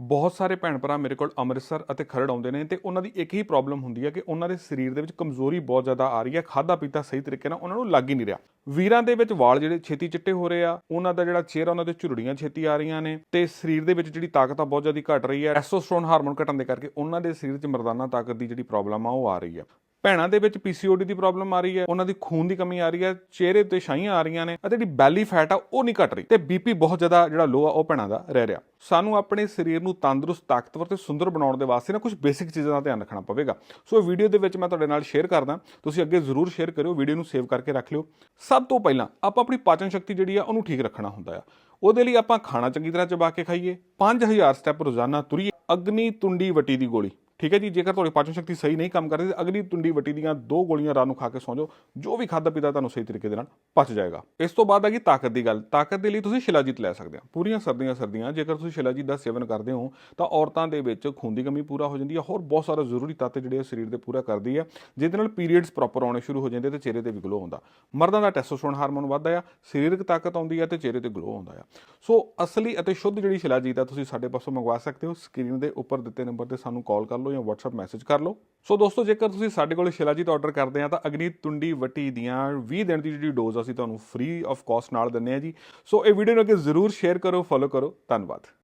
ਬਹੁਤ ਸਾਰੇ ਭੈਣ ਭਰਾ ਮੇਰੇ ਕੋਲ ਅੰਮ੍ਰਿਤਸਰ ਅਤੇ ਖਰੜ ਆਉਂਦੇ ਨੇ ਤੇ ਉਹਨਾਂ ਦੀ ਇੱਕ ਹੀ ਪ੍ਰੋਬਲਮ ਹੁੰਦੀ ਹੈ ਕਿ ਉਹਨਾਂ ਦੇ ਸਰੀਰ ਦੇ ਵਿੱਚ ਕਮਜ਼ੋਰੀ ਬਹੁਤ ਜ਼ਿਆਦਾ ਆ ਰਹੀ ਹੈ ਖਾਦਾ ਪੀਤਾ ਸਹੀ ਤਰੀਕੇ ਨਾਲ ਉਹਨਾਂ ਨੂੰ ਲੱਗ ਹੀ ਨਹੀਂ ਰਿਹਾ। ਵੀਰਾਂ ਦੇ ਵਿੱਚ ਵਾਲ ਜਿਹੜੇ ਛੇਤੀ ਚਿੱਟੇ ਹੋ ਰਹੇ ਆ, ਉਹਨਾਂ ਦਾ ਜਿਹੜਾ ਚਿਹਰਾ, ਉਹਨਾਂ ਦੇ ਝੁਰੜੀਆਂ ਛੇਤੀ ਆ ਰਹੀਆਂ ਨੇ ਤੇ ਸਰੀਰ ਦੇ ਵਿੱਚ ਜਿਹੜੀ ਤਾਕਤ ਆ ਬਹੁਤ ਜ਼ਿਆਦਾ ਘਟ ਰਹੀ ਹੈ। ਟੈਸਟੋਸਟੇਰੋਨ ਹਾਰਮੋਨ ਘਟਣ ਦੇ ਕਰਕੇ ਉਹਨਾਂ ਦੇ ਸਰੀਰ 'ਚ ਮਰਦਾਨਾ ਤਾਕਤ ਦੀ ਜਿਹੜੀ ਪ੍ਰੋਬਲਮ ਆ ਉਹ ਆ ਰਹੀ ਆ ਭੈਣਾਂ ਦੇ ਵਿੱਚ ਪੀਸੀਓਡੀ ਦੀ ਪ੍ਰੋਬਲਮ ਆ ਰਹੀ ਹੈ, ਉਹਨਾਂ ਦੀ ਖੂਨ ਦੀ ਕਮੀ ਆ ਰਹੀ ਹੈ, ਚਿਹਰੇ ਤੇ ਛਾਈਆਂ ਆ ਰਹੀਆਂ ਨੇ ਅਤੇ ਜਿਹੜੀ ਬੈਲੀ ਫੈਟ ਆ ਉਹ ਨਹੀਂ ਘਟ ਰਹੀ ਤੇ ਬੀਪੀ ਬਹੁਤ ਜ਼ਿਆਦਾ ਜਿਹੜਾ ਲੋ ਆ ਉਹ ਭੈਣਾਂ ਦਾ ਰਹਿ ਰਿਹਾ। ਸਾਨੂੰ ਆਪਣੇ ਸਰੀਰ ਨੂੰ ਤੰਦਰੁਸਤ, ਤਾਕਤਵਰ ਤੇ ਸੁੰਦਰ ਬਣਾਉਣ ਦੇ ਵਾਸਤੇ ਨਾ ਕੁਝ ਬੇਸਿਕ ਚੀਜ਼ਾਂ ਦਾ ਧਿਆਨ ਰੱਖਣਾ ਪਵੇਗਾ। ਸੋ ਇਹ ਵੀਡੀਓ ਦੇ ਵਿੱਚ ਮੈਂ ਤੁਹਾਡੇ ਨਾਲ ਸ਼ੇਅਰ ਕਰਦਾ। ਤੁਸੀਂ ਅੱਗੇ ਜ਼ਰੂਰ ਸ਼ੇਅਰ ਕਰਿਓ ਵੀਡੀਓ ਨੂੰ ਸੇਵ ਕਰਕੇ ਰੱਖ ਲਿਓ। ਸਭ ਤੋਂ ਪਹਿਲਾਂ ਆਪਾਂ ਆਪਣੀ ਪਾਚਨ ਸ਼ਕਤੀ ਜਿਹੜੀ ਆ ਉਹਨੂੰ ਠੀਕ ਰੱਖਣਾ ਹੁੰਦਾ ਆ। ਉਹਦੇ ਲਈ ਆਪਾਂ ਖਾਣਾ ਚੰਗੀ ਤਰ੍ਹਾਂ ਚਬਾ ਕੇ ਖਾਈਏ। 5000 ਸਟੈਪ ਰੋਜ਼ਾਨਾ ਤੁਰੀਏ। ਅਗਨੀ ਤੁੰਡੀ ਵਟੀ ਦੀ ਗੋਲੀ। ਠੀਕ ਹੈ ਜੀ, ਜੇਕਰ ਤੁਹਾਡੀ ਪਾਚਨ ਸ਼ਕਤੀ ਸਹੀ ਨਹੀਂ ਕੰਮ ਕਰਦੀ ਤਾਂ ਅਗਲੀ ਤੁੰਡੀ ਵਟੀ ਦੀਆਂ ਦੋ ਗੋਲੀਆਂ ਰਾਤ ਨੂੰ ਖਾ ਕੇ ਸੌਂ ਜਾਓ, ਜੋ ਵੀ ਖਾਦਾ ਪੀਤਾ ਤੁਹਾਨੂੰ ਸਹੀ ਤਰੀਕੇ ਦੇ ਨਾਲ ਪਚ ਜਾਏਗਾ। ਇਸ ਤੋਂ ਬਾਅਦ ਆ ਗਈ ਤਾਕਤ ਦੀ ਗੱਲ। ਤਾਕਤ ਦੇ ਲਈ ਤੁਸੀਂ ਸ਼ਿਲਾਜੀਤ ਲੈ ਸਕਦੇ ਹੋ। ਪੂਰੀਆਂ ਸਰਦੀਆਂ ਸਰਦੀਆਂ, ਜੇਕਰ ਤੁਸੀਂ ਸ਼ਿਲਾਜੀਤ ਦਾ ਸੇਵਨ ਕਰਦੇ ਹੋ, ਤਾਂ ਔਰਤਾਂ ਦੇ ਵਿੱਚ ਖੂਨ ਦੀ ਕਮੀ ਪੂਰਾ ਹੋ ਜਾਂਦੀ ਹੈ, ਹੋਰ ਬਹੁਤ ਸਾਰਾ ਜ਼ਰੂਰੀ ਤੱਤ ਜਿਹੜੇ ਆ ਸਰੀਰ ਦੇ ਪੂਰਾ ਕਰਦੀ ਹੈ, ਜਿਹਦੇ ਨਾਲ ਪੀਰੀਅਡਸ ਪ੍ਰੋਪਰ ਆਉਣੇ ਸ਼ੁਰੂ ਹੋ ਜਾਂਦੇ ਤੇ ਚਿਹਰੇ ਤੇ ਵੀ ਗਲੋ ਆਉਂਦਾ ਮਰਦਾਂ ਦਾ ਟੈਸਟੋਸਟੇਰੋਨ ਹਾਰਮੋਨ ਵੱਧਦਾ ਆ ਸਰੀਰਕ ਤਾਕਤ ਆਉਂਦੀ ਹੈ ਤੇ ਚਿਹਰੇ ਤੇ ਗਲੋ ਆਉਂਦਾ ਆ। ਸੋ ਅਸਲੀ ਅਤੇ ਸ਼ੁੱਧ ਜਿਹੜੀ ਸ਼ਿਲਾਜੀਤ ਆ, ਤੁਸੀਂ ਸਾਡੇ ਪਾਸੋਂ ਮੰਗਵਾ ਸਕਦੇ ਹੋ ਸਕਰੀਨ ਦੇ ਉੱਪਰ ਦਿੱਤੇ ਨੰਬਰ ਤੇ ਸਾਨੂੰ ਕਾਲ ਕਰ ਲਓ ਜਾਂ WhatsApp ਮੈਸੇਜ ਕਰ ਲਓ। ਸੋ ਦੋਸਤੋ, ਜੇਕਰ ਤੁਸੀਂ ਸਾਡੇ ਕੋਲ ਸ਼ਿਲਾਜੀਤ ਆਰਡਰ ਕਰਦੇ ਆ, ਤਾਂ ਅਗਨੀ ਤੁੰਡੀ ਵਟੀ ਦੀਆਂ 20 ਦਿਨ ਦੀ ਜਿਹੜੀ ਡੋਜ਼ ਅਸੀਂ ਤੁਹਾਨੂੰ ਫ੍ਰੀ ਆਫ ਕਾਸਟ ਨਾਲ ਦਿੰਨੇ ਆ ਜੀ। ਸੋ ਇਹ ਵੀਡੀਓ ਨੂੰ ਅੱਗੇ ਜ਼ਰੂਰ ਸ਼ੇਅਰ ਕਰੋ ਫੋਲੋ ਕਰੋ। ਧੰਨਵਾਦ।